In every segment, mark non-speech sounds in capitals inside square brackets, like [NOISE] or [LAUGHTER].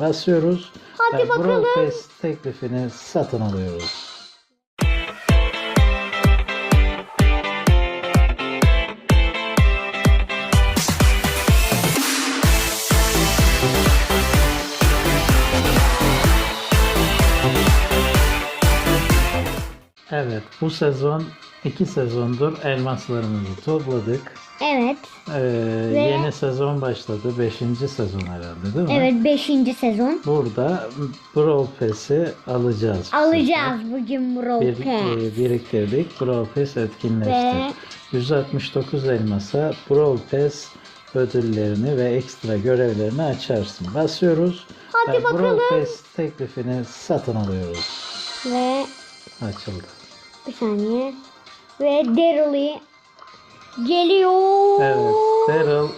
basıyoruz. Hadi ve bakalım. Pass teklifini satın alıyoruz. Evet, bu sezon iki sezondur elmaslarımızı topladık. Evet. Ee, Yeni sezon başladı. Beşinci sezon herhalde değil mi? Evet 5. sezon. Burada Brawl Pass'i alacağız. bu Alacağız bugün sefer. Brawl Bir, Pass. e, biriktirdik. Brawl Pass etkinleşti. Ve 169 elmasa Brawl Pass ödüllerini ve ekstra görevlerini açarsın. Basıyoruz. Hadi ve bakalım. Brawl Pass teklifini satın alıyoruz. ve Açıldı. bir saniye. Ve Daryl'i geliyor. Evet. Daryl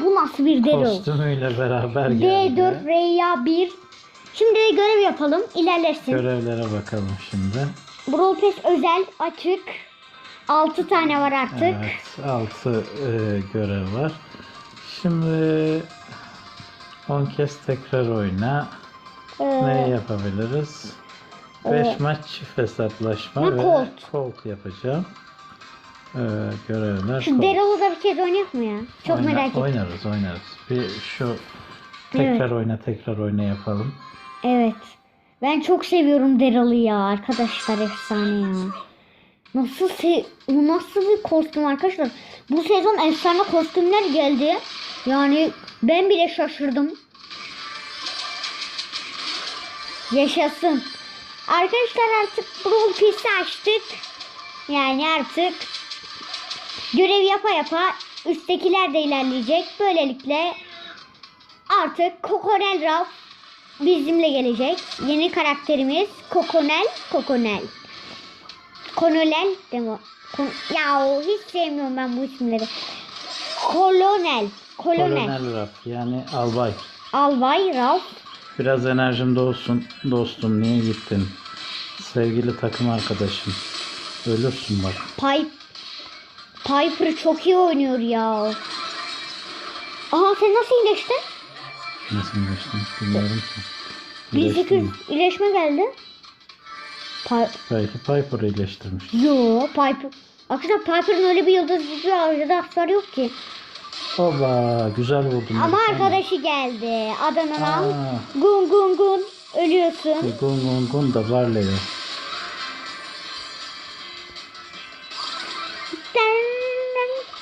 Bu nasıl bir Daryl? kostümüyle beraber geldi. D4 Reya 1. Şimdi de görev yapalım. İlerlesin. Görevlere bakalım şimdi. Brawl Pass özel açık. 6 tane var artık. Evet, 6 görev var. Şimdi 10 kez tekrar oyna. Ee, Ne yapabiliriz? 5 maç çift hesaplaşma Ve ve. Colt yapacağım. Ee, görevler Şu. Daryl'ı da bir kez oynayak mı ya? Çok Oyna- merak ettim. Oynarız oynarız. Bir şu tekrar oyna tekrar oyna yapalım. Evet. Ben çok seviyorum Daryl'ı ya arkadaşlar efsane ya. Nasıl se bu nasıl bir kostüm arkadaşlar? Bu sezon efsane kostümler geldi. Yani ben bile şaşırdım. Yaşasın. Arkadaşlar artık Brawl Pass'i açtık. Yani artık görev yapa yapa üsttekiler de ilerleyecek. Böylelikle artık Kokonel Raf bizimle gelecek. Yeni karakterimiz Kokonel. Kokonel. Konolel demo. Kon ya hiç sevmiyorum ben bu isimleri. Kolonel. Kolonel. Kolonel Raf yani albay. Albay Ralph. Biraz enerjim de olsun dostum niye gittin? Sevgili takım arkadaşım. Ölürsün bak. Pipe. Piper çok iyi oynuyor ya. Aha sen nasıl iyileştin? Nasıl geçtin bilmiyorum ki. 1800 İyileştim. iyileşme geldi. Pi Belki Piper'ı iyileştirmiş. Yo Piper. Arkadaşlar Piper'ın öyle bir yıldız gücü harcadı aksesuar yok ki. Oba güzel vurdun. Ama beni. arkadaşı geldi. Adana'dan Aa. gun gun gun ölüyorsun. Gun gun gun da var.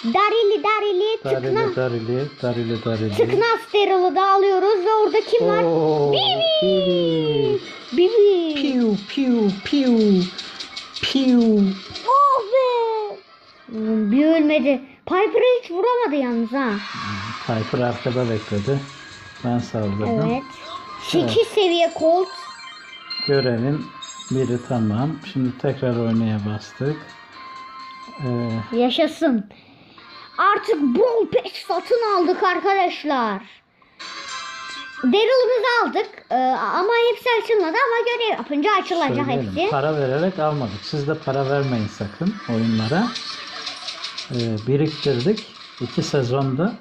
Darili darili tıkna. Darili darili darili darili. Tıkna sterili da alıyoruz ve orada kim var? Oo, Bibi. Bibi. Bibi. Piu piu piu. Piu. Oh be. Bir ölmedi. Piper'ı hiç vuramadı yalnız ha. Piper arkada bekledi. Ben saldırdım. Evet. 8 seviye Colt. Görevin biri tamam. Şimdi tekrar oynaya bastık. Ee, Yaşasın. Artık Brawl Pass satın aldık arkadaşlar. Daryl'ımızı aldık Ee, ama hepsi açılmadı ama görev yapınca açılacak söyleyelim, hepsi. Para vererek almadık. Siz de para vermeyin sakın oyunlara. Ee, biriktirdik. İki sezonda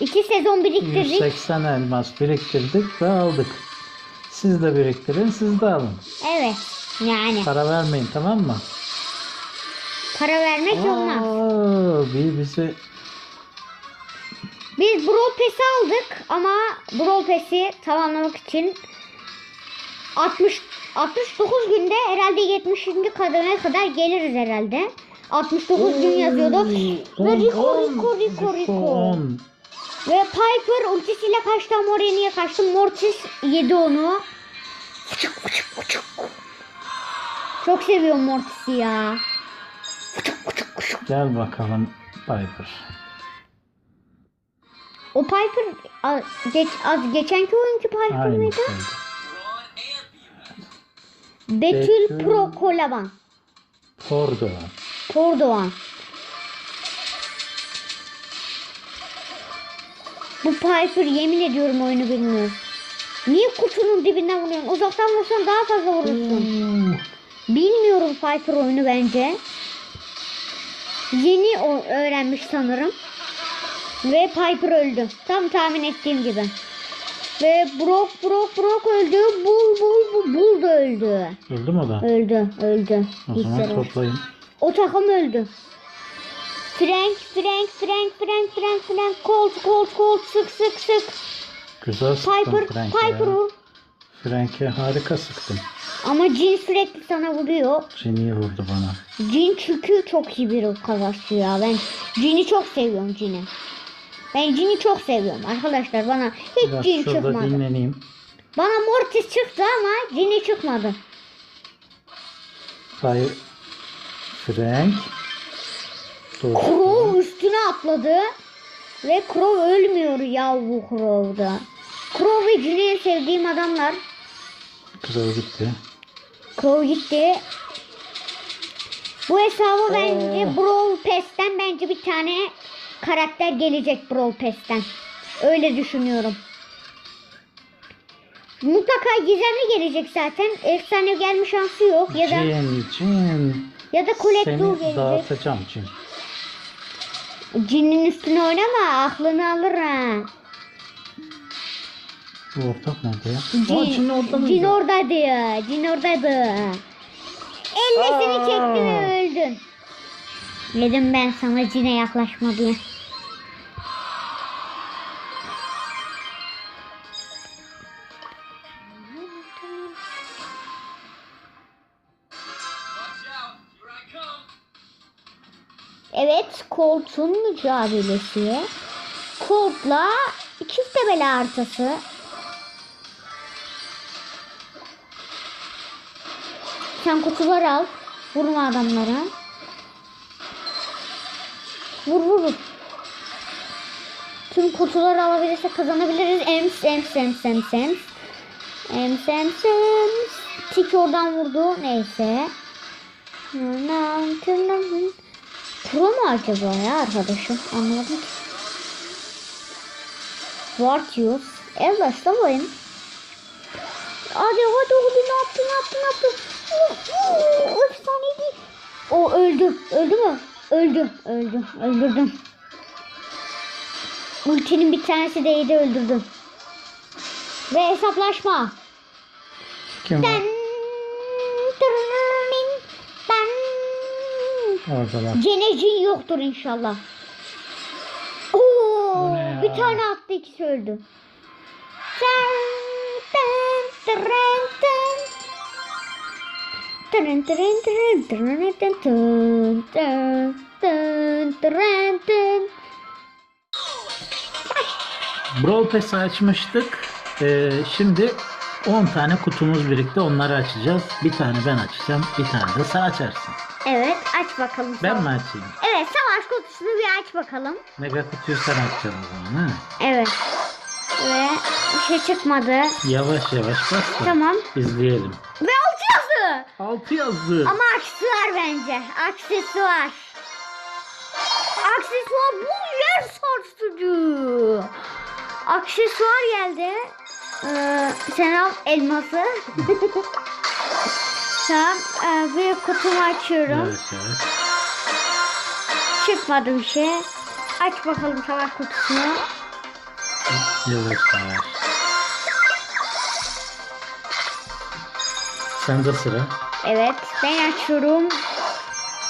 İki sezon biriktirdik. 180 elmas biriktirdik ve aldık. Siz de biriktirin, siz de alın. Evet. Yani Para vermeyin tamam mı? para vermek olmaz. Aa, bir bizi Biz Brawl Pass'i aldık ama Brawl Pass'i tamamlamak için 60 69 günde herhalde 70. kademe kadar geliriz herhalde. 69 gün yazıyordu. Ve Rico Rico Rico Rico. 10. Ve Piper ultisiyle kaçtı ama oraya niye kaçtı? Mortis yedi onu. Fıçık fıçık fıçık. Çok seviyorum Mortis'i ya. Fıçık fıçık fıçık. Gel bakalım Piper. O Piper a- geç, az geçenki oyuncu Piper Aynı mıydı? Betül Betül- Pro Kolaban. Pordoğan. Pordoğan. Bu Piper yemin ediyorum oyunu bilmiyor. Niye kutunun dibinden vuruyorsun? Uzaktan vursan daha fazla vurursun. Bilmiyorum Piper oyunu bence. Yeni öğrenmiş sanırım. Ve Piper öldü. Tam tahmin ettiğim gibi. Ve Brock Brock Brock öldü. Bul bul bul bul da öldü. Öldü mü o da? Öldü öldü. O Hiç zaman toplayın. O takım öldü. Frank, Frank, Frank, Frank, Frank, Frank, Colt, Colt, Colt, sık sık sık. Güzel sıktın Piper, Frank'e Piper ya. Frank'e harika sıktın. Ama Jin sürekli sana vuruyor. Jenny'yi vurdu bana. Jin çünkü çok iyi bir savaşçı ya. Ben Jin'i çok seviyorum Jin'i. Ben Jin'i çok seviyorum arkadaşlar. Bana hiç Biraz şurada çıkmadı. dinleneyim. Bana Mortis çıktı ama Jin'i çıkmadı. Hayır. Frank. Crow üstüne atladı. Ve Crow ölmüyor ya bu Crow'da. Crow ve Jin'i en sevdiğim adamlar. Kral gitti. Crow gitti. Bu hesabı bence Oo. Brawl Pass'ten bence bir tane karakter gelecek Brawl Pass'ten. Öyle düşünüyorum. Mutlaka gizemli gelecek zaten. Efsane gelme şansı yok. Ya da Cin, Cin. ya da Seni gelecek. dağıtacağım Cin. Cinin üstüne oynama. Aklını alır ha. Bu ortak nerede ya? Cin, Aa, Cin orada mıydı? Cin orada diyor. Cin oradadır. Ellisini Aa. çekti ve öldün. Dedim ben sana cine yaklaşma diye. Evet, Colt'un mücadelesi. Colt'la çift tebeli haritası. Sen kutuları al. Vurma adamlara. Vur vur vur. Tüm kutuları alabilirsek kazanabiliriz. Ems ems ems ems ems. Ems ems ems. Tik oradan vurdu. Neyse. Pro mu acaba ya arkadaşım? Anlamadım ki. Vartius. Evet başlamayın. Hadi hadi hadi ne yaptın ne yaptın ne yaptın? Efsaneydi. O öldü. Öldü mü? Öldü. Öldü. Öldürdüm. Ultinin bir tanesi değdi öldürdüm. Ve hesaplaşma. Kim? Ben Oradalar. Cenecin yoktur inşallah. Oo, bir tane attı ikisi öldü. Brawl Pass'i açmıştık. Ee, şimdi 10 tane kutumuz birlikte onları açacağız. Bir tane ben açacağım. Bir tane de sen açarsın. Evet aç bakalım. Ben mi açayım? Evet savaş kutusunu bir aç bakalım. Mega kutuyu sen açacaksın o zaman ha? Evet. Ve bir şey çıkmadı. Yavaş yavaş bas da Tamam. izleyelim. Ve altı yazdı. 6 yazdı. Ama aksesuar bence. Aksesuar. Aksesuar bu yer sarsıcı. Aksesuar geldi. Ee, sen al [LAUGHS] tamam. Ee, büyük kutumu açıyorum. Yavaş yavaş. Çıkmadı bir şey. Aç bakalım savaş kutusunu. Yavaş yavaş. Sende sıra. Evet ben açıyorum.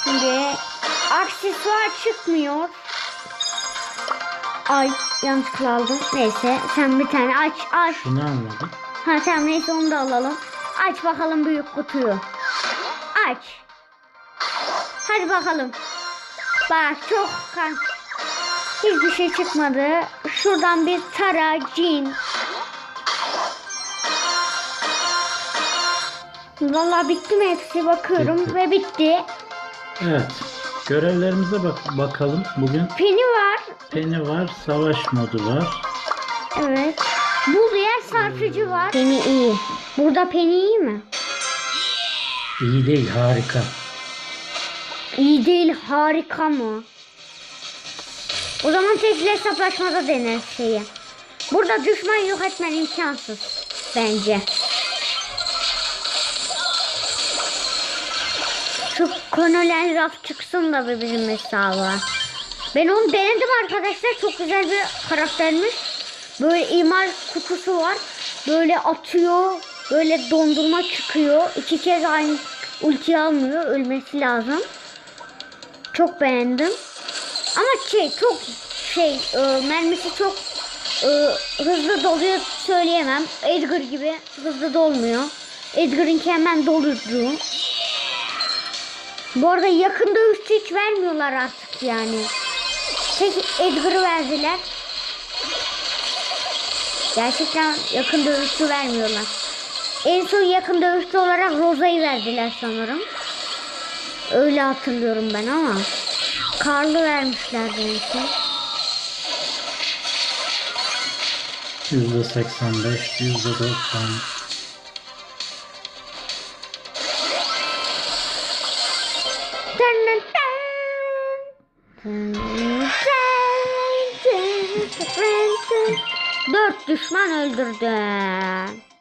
Şimdi aksesuar çıkmıyor. Ay yanlışlıkla aldım. Neyse sen bir tane aç aç. Şunu almadım. Ha tamam neyse onu da alalım. Aç bakalım büyük kutuyu. Aç. Hadi bakalım. Bak çok kan. Hiçbir şey çıkmadı. Şuradan bir tara, cin. Vallahi bitti mi hepsi bakıyorum Bitti. ve bitti. Evet. Görevlerimize bak bakalım. Bugün Penny var. Penny var, savaş modu var. Evet. Sarsıcı var. Penny iyi. Burada Penny iyi mi? İyi değil, harika. İyi değil harika mı? O zaman tekli hesaplaşmada deneriz şeyi. Burada düşman yok etmen imkansız. Bence. Şu Konolen raf çıksın da bir bizim hesaba. Ben onu denedim arkadaşlar. Çok güzel bir karaktermiş. Böyle imar kutusu var. Böyle atıyor. Böyle dondurma çıkıyor. İki kez aynı ulti almıyor. Ölmesi lazım. Çok beğendim. Ama şey çok şey e, mermisi çok e, hızlı doluyor söyleyemem. Edgar gibi hızlı dolmuyor. Edgar'ınki hemen doluyor. Bu arada yakın dövüşçü hiç vermiyorlar artık yani. Tek Edgar'ı verdiler. Gerçekten yakın dövüşçü vermiyorlar. En son yakın dövüşçü olarak Rosa'yı verdiler sanırım. Öyle hatırlıyorum ben ama. Karlı vermişlerdi en son. %85, %90. Düşman öldürdü.